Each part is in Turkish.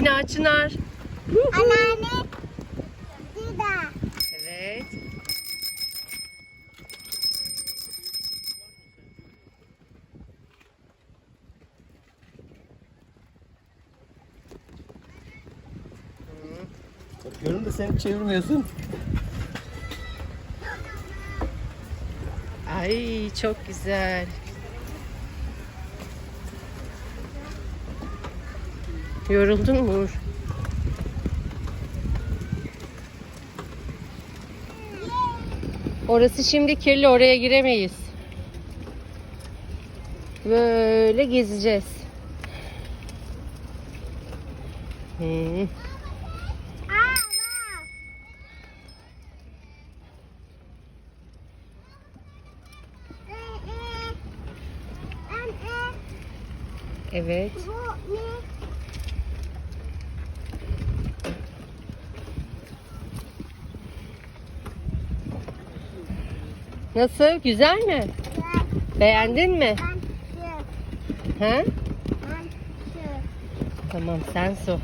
Lina Çınar. Anneanne. Dida. Evet. Bakıyorum da sen çevirmiyorsun. Ay çok güzel. Yoruldun mu Uğur? Orası şimdi kirli oraya giremeyiz. Böyle gezeceğiz. Hmm. Evet. Nasıl? Güzel mi? Beğendin mi? He? Tamam sen su.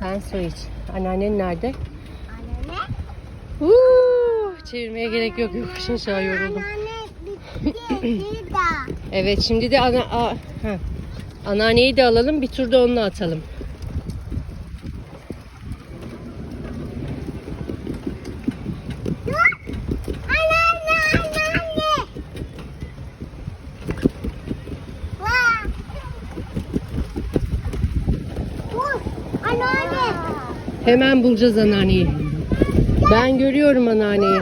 Sen su iç. Anneannen nerede? Huu, çevirmeye gerek yok. Yokuş aşağı yoruldum. Evet şimdi de ana, a, heh. anneanneyi de alalım. Bir tur da onunla atalım. Dur. Anneanne, anneanne. Vaa. Dur. Anneanne. Hemen bulacağız anneanneyi. Ben görüyorum anneanneyi.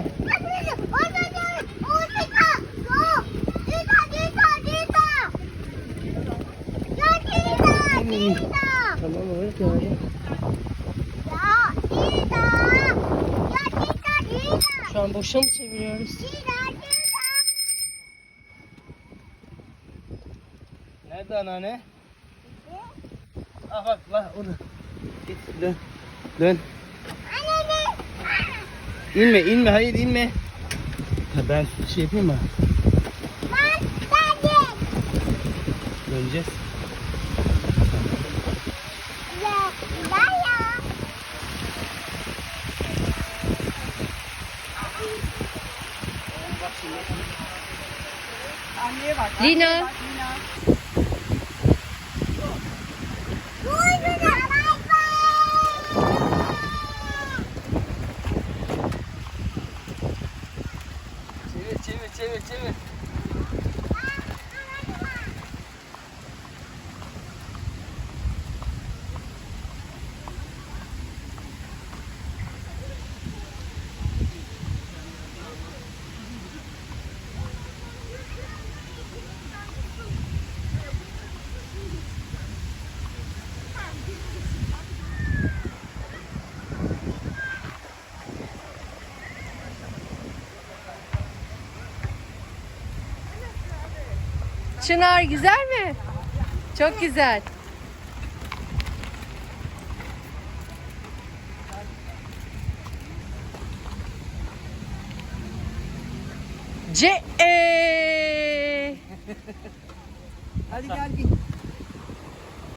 Tamam olur gördüm. Şu an boşa mı çeviriyoruz? Nerede anneanne? Ah bak bak orada. Git dön. Dön. İnme inme hayır inme. Ha, ben şey yapayım mı? Döneceğiz. Lina. Çevir Çınar güzel mi? Çok güzel. C e Hadi gel git.